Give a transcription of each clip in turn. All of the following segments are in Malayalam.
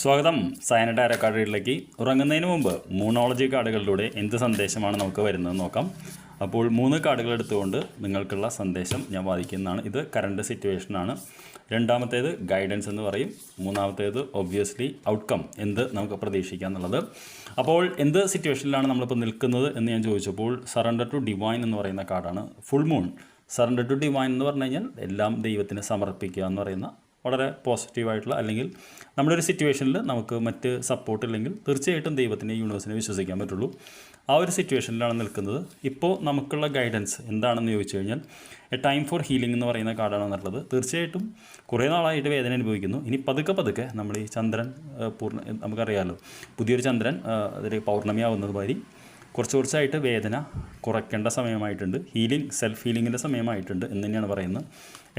സ്വാഗതം. സയനഡ് ആര ഉറങ്ങുന്നതിന് മുമ്പ് മൂണോളജി കാർഡുകളിലൂടെ എന്ത് സന്ദേശമാണ് നമുക്ക് വരുന്നത് നോക്കാം. അപ്പോൾ മൂന്ന് കാർഡുകൾ എടുത്തുകൊണ്ട് നിങ്ങൾക്കുള്ള സന്ദേശം ഞാൻ വായിക്കുന്നതാണ് ഇത് കറണ്ട് സിറ്റുവേഷനാണ് രണ്ടാമത്തേത് ഗൈഡൻസ് എന്ന് പറയും. മൂന്നാമത്തേത് ഒബ്വിയസ്ലി ഔട്ട്കം എന്ത് നമുക്ക് പ്രതീക്ഷിക്കാം എന്നുള്ളത്. അപ്പോൾ എന്ത് സിറ്റുവേഷനിലാണ് നമ്മളിപ്പോൾ നിൽക്കുന്നത് എന്ന് ഞാൻ ചോദിച്ചപ്പോൾ സറണ്ടർ ടു ഡിവൈൻ എന്ന് പറയുന്ന കാർഡാണ് full moon surrender to divine എന്ന് പറഞ്ഞു കഴിഞ്ഞാൽ എല്ലാം ദൈവത്തിന് സമർപ്പിക്കുക എന്ന് പറയുന്ന വളരെ പോസിറ്റീവായിട്ടുള്ള അല്ലെങ്കിൽ നമ്മുടെ ഒരു സിറ്റുവേഷനിൽ നമുക്ക് മറ്റ് സപ്പോർട്ട് ഇല്ലെങ്കിൽ തീർച്ചയായിട്ടും ദൈവത്തിനെ യൂണിവേഴ്സിനെ വിശ്വസിക്കാൻ പറ്റുള്ളൂ. ആ ഒരു സിറ്റുവേഷനിലാണ് നിൽക്കുന്നത്. ഇപ്പോൾ നമുക്കുള്ള ഗൈഡൻസ് എന്താണെന്ന് ചോദിച്ചു കഴിഞ്ഞാൽ എ ടൈം ഫോർ ഹീലിംഗ് എന്ന് പറയുന്ന കാർഡാണ് വന്നിട്ടുള്ളത്. തീർച്ചയായിട്ടും കുറേ നാളായിട്ട് വേദന അനുഭവിക്കുന്നു. ഇനി പതുക്കെ പതുക്കെ നമ്മൾ ഈ ചന്ദ്രൻ പൂർണ നമുക്കറിയാമല്ലോ പുതിയൊരു ചന്ദ്രൻ അതിൽ പൗർണമിയാവുന്നത് മാതിരി കുറച്ച് കുറച്ചായിട്ട് വേദന കുറയ്ക്കേണ്ട സമയമായിട്ടുണ്ട്. ഹീലിംഗ് സെൽഫ് ഹീലിങ്ങിന്റെ സമയമായിട്ടുണ്ട് എന്ന് തന്നെയാണ് പറയുന്നത്.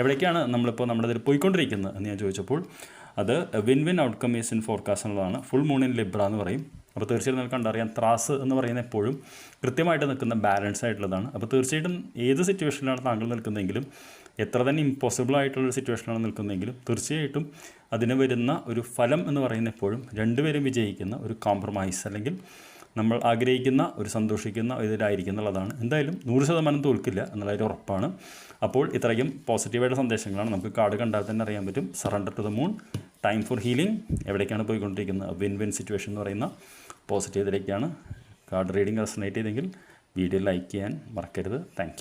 എവിടേക്കാണ് നമ്മളിപ്പോൾ നമ്മുടെ ഇതിൽ പോയിക്കൊണ്ടിരിക്കുന്നത് എന്ന് ഞാൻ ചോദിച്ചപ്പോൾ അത് win win outcome is in forecast എന്നുള്ളതാണ്. ഫുൾ മൂൺ ഇൻ ലിബ്ര എന്ന് പറയും. അപ്പോൾ തീർച്ചയായിട്ടും നിങ്ങൾക്ക് കണ്ടറിയാം ത്രാസ് എന്ന് പറയുന്ന എപ്പോഴും കൃത്യമായിട്ട് നിൽക്കുന്ന ബാലൻസ് ആയിട്ടുള്ളതാണ്. അപ്പോൾ തീർച്ചയായിട്ടും ഏത് സിറ്റുവേഷനിലാണ് താങ്കൾ നിൽക്കുന്നതെങ്കിലും എത്ര തന്നെ ഇമ്പോസിബിൾ ആയിട്ടുള്ള സിറ്റുവേഷനാണ് നിൽക്കുന്നതെങ്കിലും തീർച്ചയായിട്ടും അതിന് വരുന്ന ഒരു ഫലം എന്ന് പറയുന്ന എപ്പോഴും രണ്ടുപേരും വിജയിക്കുന്ന ഒരു കോംപ്രമൈസ് അല്ലെങ്കിൽ നമ്മൾ ആഗ്രഹിക്കുന്ന ഒരു സന്തോഷിക്കുന്ന ഇതിലായിരിക്കും എന്നുള്ളതാണ്. എന്തായാലും നൂറ് ശതമാനം തോൽക്കില്ല എന്നുള്ളൊരു ഉറപ്പാണ്. അപ്പോൾ ഇത്രയും പോസിറ്റീവായിട്ട് സന്ദേശങ്ങളാണ് നമുക്ക് കാർഡ് കണ്ടാൽ തന്നെ അറിയാൻ പറ്റും. Surrender to the moon time for healing എവിടേക്കാണ് പോയിക്കൊണ്ടിരിക്കുന്നത്? വിൻ വിൻ സിറ്റുവേഷൻ എന്ന് പറയുന്ന പോസിറ്റീവ് ഇതിലേക്കാണ്. കാർഡ് റീഡിംഗ് റെസനേറ്റ് ചെയ്തെങ്കിൽ വീഡിയോ ലൈക്ക് ചെയ്യാൻ മറക്കരുത്. താങ്ക്